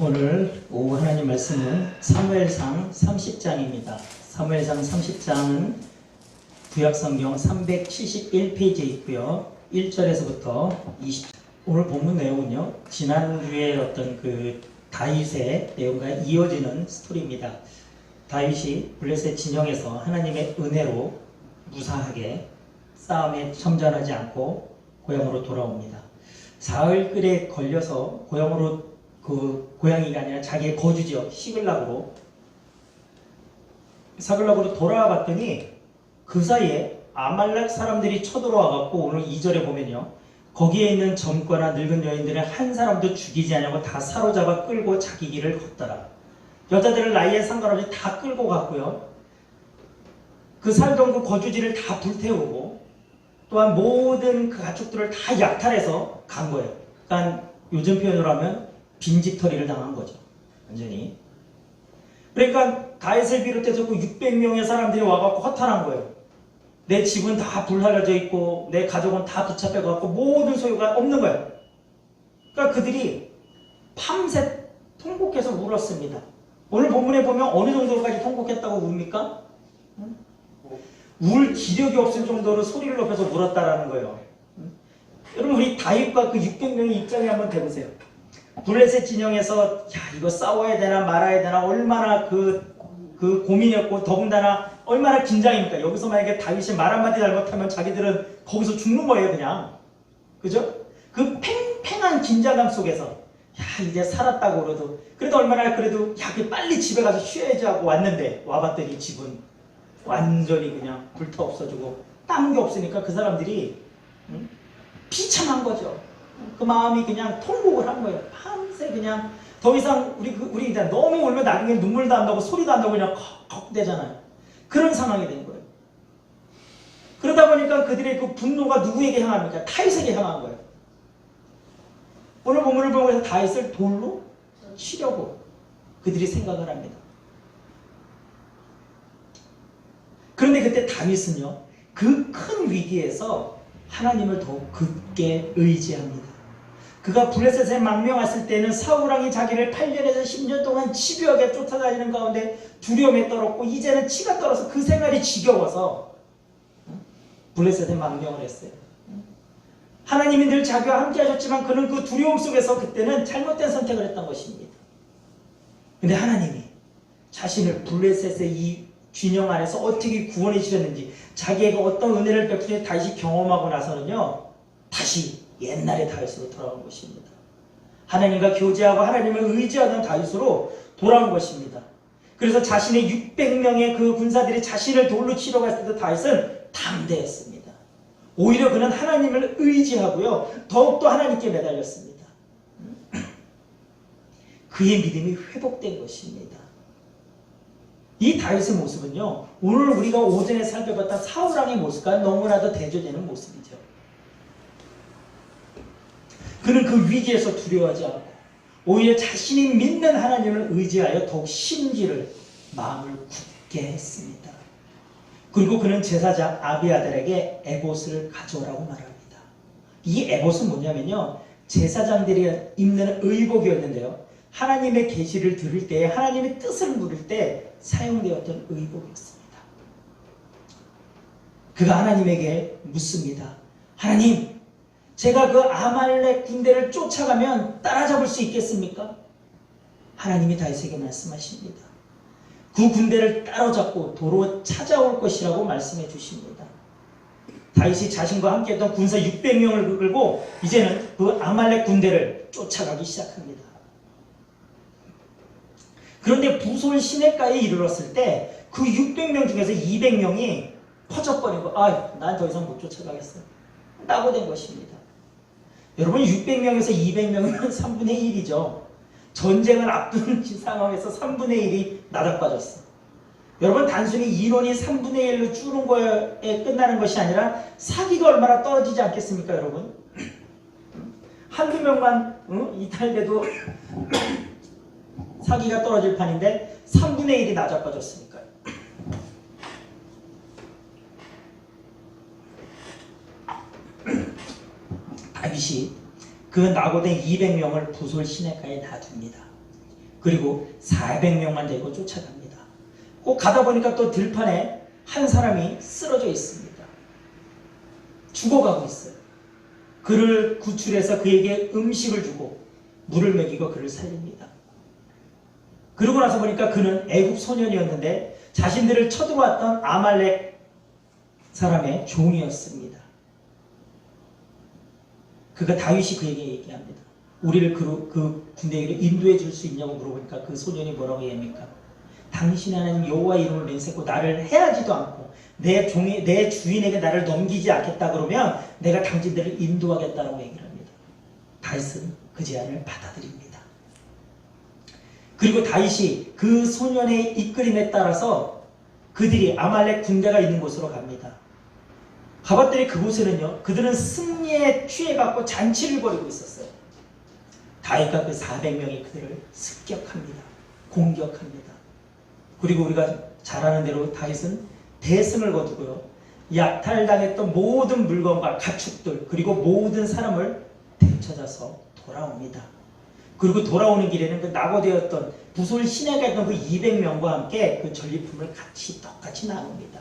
오늘 오후 하나님 말씀은 사무엘상 30장입니다. 사무엘상 30장은 구약성경 371페이지에 있고요. 1절에서부터 20 오늘 본문 내용은요. 지난주에 어떤 그 다윗의 내용과 이어지는 스토리입니다. 다윗이 블레셋 진영에서 하나님의 은혜로 무사하게 싸움에 참전하지 않고 고향으로 돌아옵니다. 사흘 끓에 걸려서 고향으로 그 고향이가 아니라 자기의 거주 지역 시글락으로 사글락으로 돌아와 봤더니 그 사이에 아말렉 사람들이 쳐들어와 갖고 오늘 2절에 보면요. 거기에 있는 젊거나 늙은 여인들을 한 사람도 죽이지 않냐고 다 사로잡아 끌고 자기 길을 걷더라. 여자들을 나이에 상관없이 다 끌고 갔고요. 그 살던 그 거주지를 다 불태우고 또한 모든 그 가축들을 다 약탈해서 간 거예요. 그러니까 요즘 표현으로 하면 빈집털이를 당한 거죠. 완전히. 그러니까 다윗을 비롯해서 그 600명의 사람들이 와갖고 허탈한 거예요. 내 집은 다 불살려져 있고 내 가족은 다 붙잡혀갖고 모든 소유가 없는 거예요. 그러니까 그들이 밤새 통곡해서 울었습니다. 오늘 본문에 보면 어느 정도까지 통곡했다고 웁니까? 울 기력이 없을 정도로 소리를 높여서 울었다라는 거예요. 여러분 우리 다윗과 그 600명의 입장에 한번 대보세요. 블레셋 진영에서 야 이거 싸워야 되나 말아야 되나 얼마나 그, 그 고민이었고 더군다나 얼마나 긴장입니까? 여기서 만약에 다윗이 말 한마디 잘못하면 자기들은 거기서 죽는 거예요 그냥. 그죠? 그 팽팽한 긴장감 속에서 야 이제 살았다고 그래도 그래도 얼마나 그래도 야그 빨리 집에 가서 쉬어야지 하고 왔는데 와봤더니 집은 완전히 그냥 불타 없어지고 딴 게 없으니까 그 사람들이 응? 비참한 거죠. 그 마음이 그냥 통곡을 한 거예요. 밤새 그냥 더 이상 우리 그- 우리 너무 울면 나중에 눈물도 안 나고 소리도 안 나고 그냥 컥컥 대잖아요. 그런 상황이 된 거예요. 그러다 보니까 그들의 그 분노가 누구에게 향합니까? 타이스에게 향한 거예요. 오늘 본문을 보면서 다윗을 돌로 치려고 그들이 생각을 합니다. 그런데 그때 다윗은요, 그 큰 위기에서 하나님을 더욱 굳게 의지합니다. 그가 블레셋에 망명했을 때는 사우랑이 자기를 8년에서 10년 동안 집요하게 쫓아다니는 가운데 두려움에 떨었고 이제는 치가 떨어서 그 생활이 지겨워서 블레셋에 망명을 했어요. 하나님이 늘 자기와 함께 하셨지만 그는 그 두려움 속에서 그때는 잘못된 선택을 했던 것입니다. 근데 하나님이 자신을 블레셋의 이 균형 안에서 어떻게 구원해 주셨는지 자기에게 어떤 은혜를 베푸신 다시 경험하고 나서는요 다시 옛날의 다윗으로 돌아온 것입니다. 하나님과 교제하고 하나님을 의지하던 다윗으로 돌아온 것입니다. 그래서 자신의 600명의 그 군사들이 자신을 돌로 치러 갔을 때도 다윗은 담대했습니다. 오히려 그는 하나님을 의지하고요 더욱더 하나님께 매달렸습니다. 그의 믿음이 회복된 것입니다. 이 다윗의 모습은요, 오늘 우리가 오전에 살펴봤던 사울왕의 모습과 너무나도 대조되는 모습이죠. 그는 그 위기에서 두려워하지 않고, 오히려 자신이 믿는 하나님을 의지하여 더욱 심기를, 마음을 굳게 했습니다. 그리고 그는 제사장 아비아들에게 에봇을 가져오라고 말합니다. 이 에봇은 뭐냐면요, 제사장들이 입는 의복이었는데요. 하나님의 계시를 들을 때 하나님의 뜻을 물을 때 사용되었던 의복이었습니다. 그가 하나님에게 묻습니다. 하나님, 제가 그 아말렉 군대를 쫓아가면 따라잡을 수 있겠습니까? 하나님이 다윗에게 말씀하십니다. 그 군대를 따라잡고 도로 찾아올 것이라고 말씀해 주십니다. 다윗이 자신과 함께했던 군사 600명을 끌고 이제는 그 아말렉 군대를 쫓아가기 시작합니다. 그런데 부솔 시내가에 이르렀을 때 그 600명 중에서 200명이 퍼져버리고 아, 난 더 이상 못 쫓아가겠어. 라고 된 것입니다. 여러분 600명에서 200명이면 3분의 1이죠. 전쟁을 앞둔 상황에서 3분의 1이 나락빠졌어. 여러분 단순히 이론이 3분의 1로 줄은 거에 끝나는 것이 아니라 사기가 얼마나 떨어지지 않겠습니까 여러분? 한두 명만 응? 이탈돼도 사기가 떨어질 판인데 3분의 1이 낮아빠졌으니까요. 다윗이 그 낙오된 200명을 부솔 시내가에 놔둡니다. 그리고 400명만 데리고 쫓아갑니다. 꼭 가다 보니까 또 들판에 한 사람이 쓰러져 있습니다. 죽어가고 있어요. 그를 구출해서 그에게 음식을 주고 물을 먹이고 그를 살립니다. 그러고 나서 보니까 그는 애굽 소년이었는데 자신들을 쳐들어왔던 아말렉 사람의 종이었습니다. 그가 다윗이 그에게 얘기합니다. 우리를 그, 그 군대에게 인도해 줄 수 있냐고 물어보니까 그 소년이 뭐라고 얘기합니까? 당신 하나님 여호와 이름을 맹세코 나를 해하지도 않고 내 종이 내 주인에게 나를 넘기지 않겠다 그러면 내가 당신들을 인도하겠다라고 얘기를 합니다. 다윗은 그 제안을 받아들입니다. 그리고 다윗이 그 소년의 이끌림에 따라서 그들이 아말렉 군대가 있는 곳으로 갑니다. 가봤더니 그곳에는요, 그들은 승리에 취해갖고 잔치를 벌이고 있었어요. 다윗과 그 400명이 그들을 습격합니다. 공격합니다. 그리고 우리가 잘 아는 대로 다윗은 대승을 거두고요. 약탈당했던 모든 물건과 가축들 그리고 모든 사람을 되찾아서 돌아옵니다. 그리고 돌아오는 길에는 그 낙오되었던 부솔 시내가 있던 그 200명과 함께 그 전리품을 같이 똑같이 나눕니다.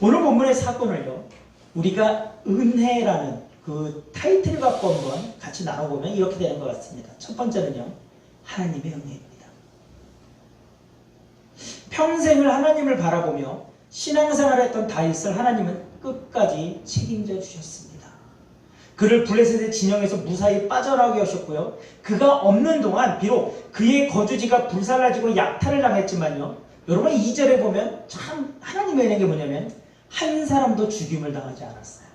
오늘 본문의 사건을요, 우리가 은혜라는 그 타이틀을 갖고 한번 같이 나눠보면 이렇게 되는 것 같습니다. 첫 번째는요, 하나님의 은혜입니다. 평생을 하나님을 바라보며 신앙생활을 했던 다윗을 하나님은 끝까지 책임져 주셨습니다. 그를 블레셋의 진영에서 무사히 빠져나오게 하셨고요. 그가 없는 동안 비록 그의 거주지가 불살라지고 약탈을 당했지만요. 여러분 2절에 보면 참 하나님의 은혜가 뭐냐면 한 사람도 죽임을 당하지 않았어요.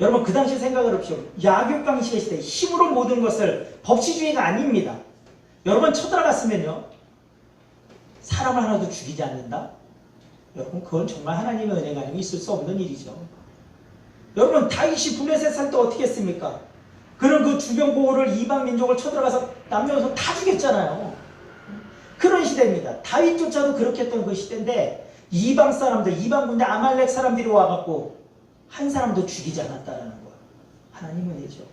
여러분 그 당시 생각을 해보십시오. 야교강시의 시대 힘으로 모든 것을 법치주의가 아닙니다. 여러분 쳐들어갔으면요. 사람 하나도 죽이지 않는다? 여러분 그건 정말 하나님의 은혜가 아니면 있을 수 없는 일이죠. 여러분 다윗이 블레셋 살때 어떻게 했습니까? 그런 그 주변 보호를 이방 민족을 쳐들어가서 남녀여성 다 죽였잖아요. 그런 시대입니다. 다윗조차도 그렇게 했던 그 시대인데 이방 사람들, 이방 군대 아말렉 사람들이 와갖고 한 사람도 죽이지 않았다라는 거예요. 하나님의 은혜죠.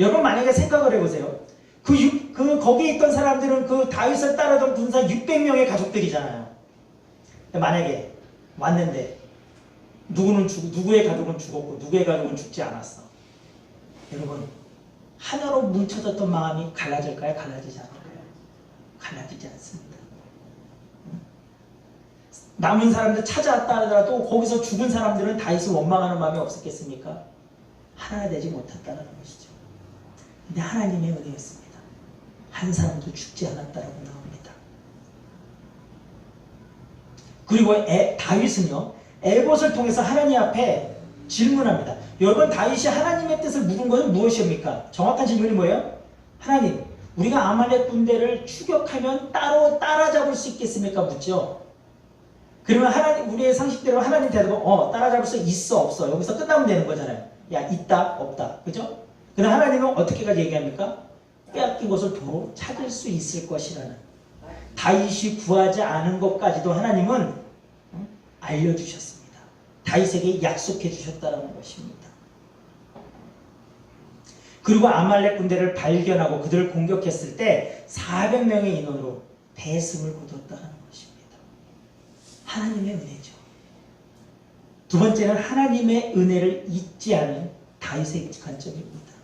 여러분 만약에 생각을 해보세요. 그, 육, 그 거기에 있던 사람들은 그 다윗을 따르던 군사 600명의 가족들이잖아요. 만약에 왔는데 누구는 죽, 누구의 가족은 죽었고 누구의 가족은 죽지 않았어. 여러분 하나로 뭉쳐졌던 마음이 갈라질까요? 갈라지지 않을까요? 갈라지지 않습니다. 남은 사람들 찾아왔다 하더라도 거기서 죽은 사람들은 다윗을 원망하는 마음이 없었겠습니까? 하나 되지 못했다는 것이죠. 근데 하나님의 은혜였습니다. 한 사람도 죽지 않았다라고 나옵니다. 그리고 에, 다윗은요, 에봇을 통해서 하나님 앞에 질문합니다. 여러분 다윗이 하나님의 뜻을 물은 것은 무엇입니까? 정확한 질문이 뭐예요? 하나님, 우리가 아말렉 군대를 추격하면 따로 따라잡을 수 있겠습니까? 묻죠. 그러면 하나님 우리의 상식대로 하나님 대답은 어 따라잡을 수 있어 없어 여기서 끝나면 되는 거잖아요. 야 있다 없다 그죠? 그럼 하나님은 어떻게까지 얘기합니까? 빼앗긴 것을 도로 찾을 수 있을 것이라는 다윗이 구하지 않은 것까지도 하나님은 알려주셨습니다. 다윗에게 약속해 주셨다는 것입니다. 그리고 아말렉 군대를 발견하고 그들을 공격했을 때 400명의 인원으로 대승을 거뒀다는 것입니다. 하나님의 은혜죠. 두 번째는 하나님의 은혜를 잊지 않은 다윗의 관점입니다.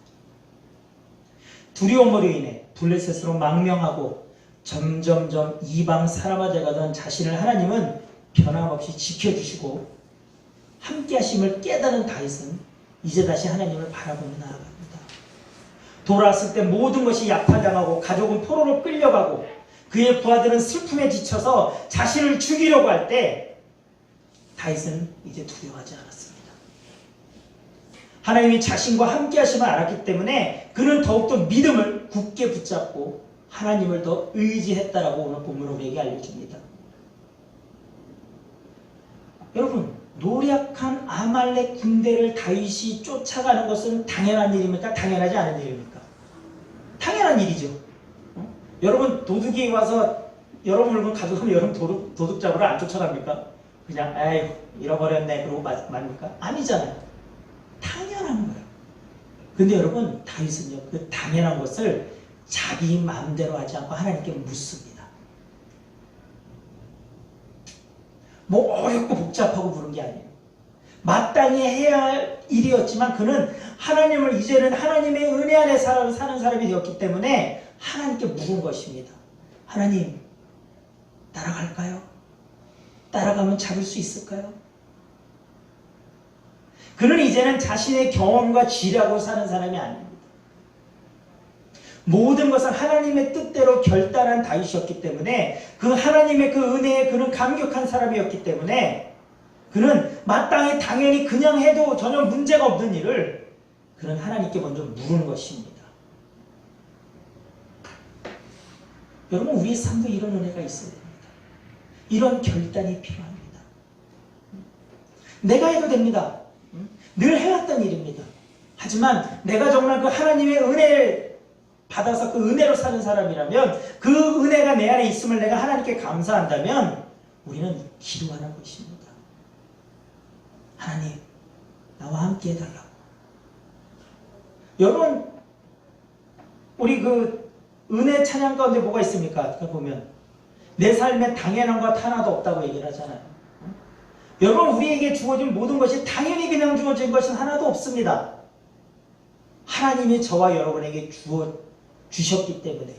두려움으로 인해 블레셋으로 망명하고 점점점 이방 사람화 되가던 자신을 하나님은 변함없이 지켜주시고 함께 하심을 깨달은 다윗은 이제 다시 하나님을 바라보며 나아갑니다. 돌아왔을 때 모든 것이 약탈당하고 가족은 포로로 끌려가고 그의 부하들은 슬픔에 지쳐서 자신을 죽이려고 할 때 다윗은 이제 두려워하지 않았습니다. 하나님이 자신과 함께 하심을 알았기 때문에 그는 더욱더 믿음을 굳게 붙잡고 하나님을 더 의지했다라고 오늘 본문 우리에게 알려줍니다. 여러분 노력한 아말렉 군대를 다윗이 쫓아가는 것은 당연한 일입니까? 당연하지 않은 일입니까? 당연한 일이죠. 어? 여러분 도둑이 와서 여러분 물건 가져가면 여러분 도둑, 도둑 잡으러 안 쫓아갑니까? 그냥 에이 잃어버렸네 그러고 말, 말입니까? 아니잖아요. 당연한 거예요. 근데 여러분 다윗은요 그 당연한 것을 자기 마음대로 하지 않고 하나님께 묻습니다. 뭐 어렵고 복잡하고 부른 게 아니에요. 마땅히 해야 할 일이었지만 그는 하나님을 이제는 하나님의 은혜 안에 사는 사람이 되었기 때문에 하나님께 묻은 것입니다. 하나님 따라갈까요? 따라가면 잡을 수 있을까요? 그는 이제는 자신의 경험과 지략으로 사는 사람이 아닙니다. 모든 것을 하나님의 뜻대로 결단한 다윗이었기 때문에 그 하나님의 그 은혜에 그는 감격한 사람이었기 때문에 그는 마땅히 당연히 그냥 해도 전혀 문제가 없는 일을 그는 하나님께 먼저 물은 것입니다. 여러분 우리의 삶도 이런 은혜가 있어야 됩니다. 이런 결단이 필요합니다. 내가 해도 됩니다. 늘 해왔던 일입니다. 하지만 내가 정말 그 하나님의 은혜를 받아서 그 은혜로 사는 사람이라면 그 은혜가 내 안에 있음을 내가 하나님께 감사한다면 우리는 기도하는 것입니다. 하나님, 나와 함께 해달라고. 여러분, 우리 그 은혜 찬양 가운데 뭐가 있습니까? 아까 보면 내 삶에 당연한 것 하나도 없다고 얘기를 하잖아요. 여러분 우리에게 주어진 모든 것이 당연히 그냥 주어진 것은 하나도 없습니다. 하나님이 저와 여러분에게 주어 주셨기 때문에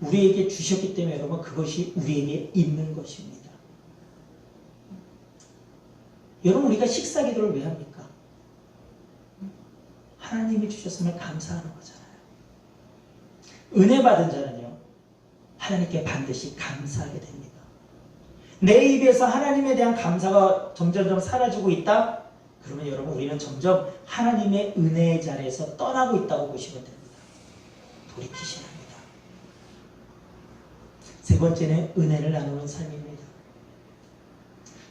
우리에게 주셨기 때문에 여러분 그것이 우리에게 있는 것입니다. 여러분 우리가 식사 기도를 왜 합니까? 하나님이 주셨음을 감사하는 거잖아요. 은혜 받은 자는요 하나님께 반드시 감사하게 됩니다. 내 입에서 하나님에 대한 감사가 점점점 사라지고 있다? 그러면 여러분 우리는 점점 하나님의 은혜의 자리에서 떠나고 있다고 보시면 됩니다. 돌이키셔야 합니다. 세 번째는 은혜를 나누는 삶입니다.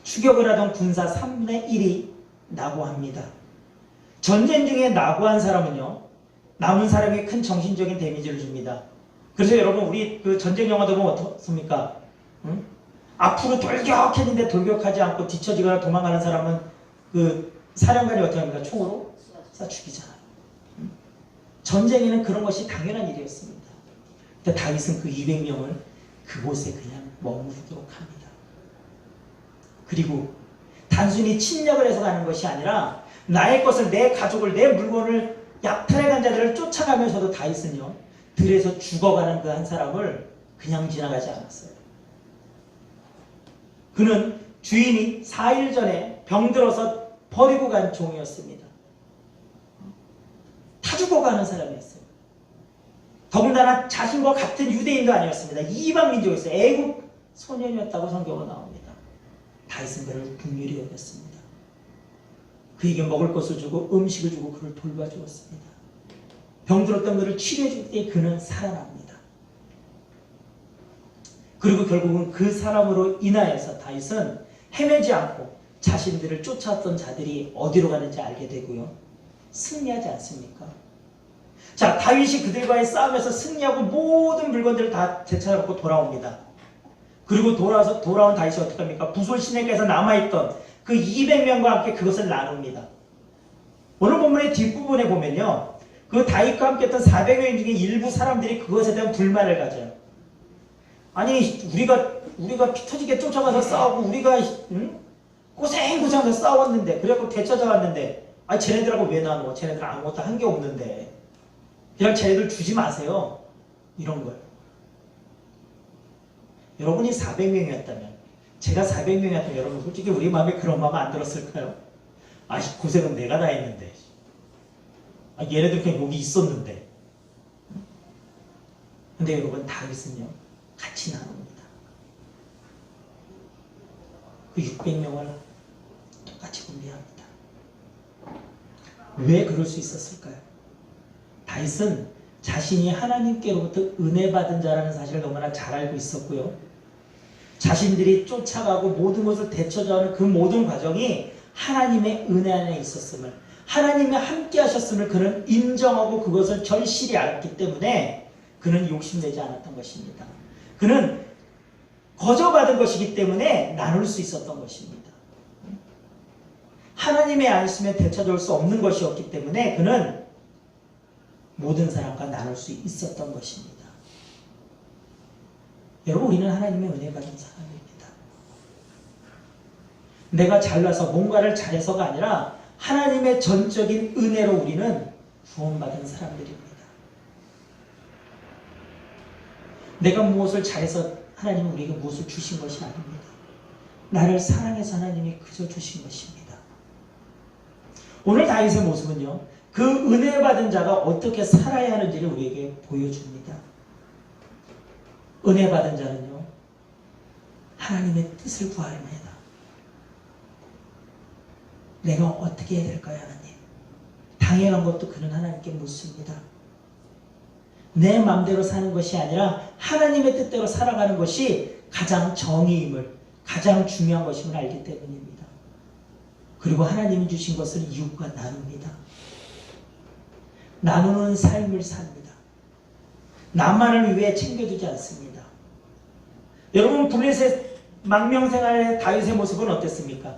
추격을 하던 군사 3분의 1이 낙오합니다. 전쟁 중에 낙오한 사람은요, 남은 사람에게 큰 정신적인 데미지를 줍니다. 그래서 여러분 우리 그 전쟁 영화도 보면 어떻습니까? 응? 앞으로 돌격했는데 돌격하지 않고 뒤처지거나 도망가는 사람은 그 사령관이 어떻게 합니까? 총으로 쏴 죽이잖아요. 응? 전쟁에는 그런 것이 당연한 일이었습니다. 근데 다윗은 그 200명을 그곳에 그냥 머무르도록 합니다. 그리고 단순히 침략을 해서 가는 것이 아니라 나의 것을 내 가족을 내 물건을 약탈해 간 자들을 쫓아가면서도 다윗은요 들에서 죽어가는 그 한 사람을 그냥 지나가지 않았어요. 그는 주인이 4일 전에 병들어서 버리고 간 종이었습니다. 타 죽어가는 사람이었어요. 더군다나 자신과 같은 유대인도 아니었습니다. 이방 민족이었어요. 애국 소년이었다고 성경은 나옵니다. 다윗은 그를 국률이 여겼습니다. 그에게 먹을 것을 주고 음식을 주고 그를 돌봐주었습니다. 병들었던 그를 치료해줄 때 그는 살아납니다. 그리고 결국은 그 사람으로 인하여서 다윗은 헤매지 않고 자신들을 쫓아왔던 자들이 어디로 가는지 알게 되고요. 승리하지 않습니까? 자, 다윗이 그들과의 싸움에서 승리하고 모든 물건들을 다 되찾아갖고 돌아옵니다. 그리고 돌아서 돌아온 다윗이 어떻게 합니까? 부솔 시내가에서 남아있던 그 200명과 함께 그것을 나눕니다. 오늘 본문의 뒷부분에 보면요. 그 다윗과 함께 했던 400명 중에 일부 사람들이 그것에 대한 불만을 가져요. 아니 우리가 우리가 피 터지게 쫓아가서 싸우고 우리가 응? 고생고생하면서 싸웠는데 그래갖고 되찾아왔는데 아니 쟤네들하고 왜 나눠? 쟤네들 아무것도 한 게 없는데 그냥 쟤네들 주지 마세요. 이런 거예요. 여러분이 400명이었다면 제가 400명이었다면 여러분 솔직히 우리 마음에 그런 마음 안 들었을까요? 아 고생은 내가 다 했는데 아, 얘네들 그냥 여기 있었는데 근데 여러분 다윗은요 같이 나눕니다. 그 600명을 똑같이 분배합니다. 왜 그럴 수 있었을까요? 다윗은 자신이 하나님께로부터 은혜 받은 자라는 사실을 너무나 잘 알고 있었고요. 자신들이 쫓아가고 모든 것을 되찾아오는 그 모든 과정이 하나님의 은혜 안에 있었음을 하나님이 함께 하셨음을 그는 인정하고 그것을 절실히 알았기 때문에 그는 욕심내지 않았던 것입니다. 그는 거저받은 것이기 때문에 나눌 수 있었던 것입니다. 하나님의 안 있으면 되찾아올 수 없는 것이었기 때문에 그는 모든 사람과 나눌 수 있었던 것입니다. 여러분 우리는 하나님의 은혜 받은 사람입니다. 내가 잘나서 뭔가를 잘해서가 아니라 하나님의 전적인 은혜로 우리는 구원받은 사람들입니다. 내가 무엇을 잘해서 하나님은 우리에게 무엇을 주신 것이 아닙니다. 나를 사랑해서 하나님이 그저 주신 것입니다. 오늘 다윗의 모습은요, 그 은혜 받은 자가 어떻게 살아야 하는지를 우리에게 보여줍니다. 은혜 받은 자는요, 하나님의 뜻을 구합니다. 내가 어떻게 해야 될까요, 하나님? 당연한 것도 그는 하나님께 묻습니다. 내 마음대로 사는 것이 아니라 하나님의 뜻대로 살아가는 것이 가장 정의임을, 가장 중요한 것임을 알기 때문입니다. 그리고 하나님이 주신 것을 이웃과 나눕니다. 나누는 삶을 삽니다. 나만을 위해 챙겨주지 않습니다. 여러분 블레셋 망명생활의 다윗의 모습은 어땠습니까?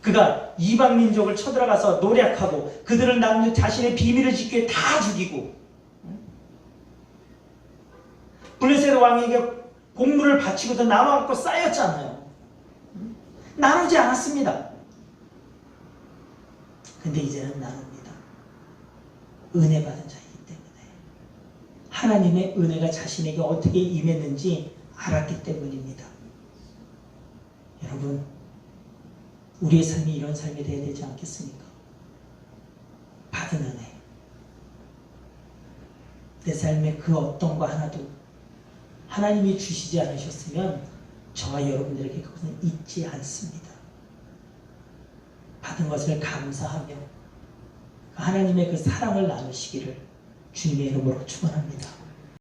그가 이방 민족을 쳐들어가서 노략하고 그들을 남는 자신의 비밀을 위해 다 죽이고 블레셋 왕에게 공물을 바치고도 남아갖고 쌓였잖아요. 나누지 않았습니다. 근데 이제는 나눕니다. 은혜 받은 자이기 때문에 하나님의 은혜가 자신에게 어떻게 임했는지 알았기 때문입니다. 여러분, 우리의 삶이 이런 삶이 되어야 되지 않겠습니까? 받은 은혜. 내 삶의 그 어떤 거 하나도 하나님이 주시지 않으셨으면 저와 여러분들에게 그것은 있지 않습니다. 받은 것을 감사하며 하나님의 그 사랑을 나누시기를 주님의 이름으로 축원합니다.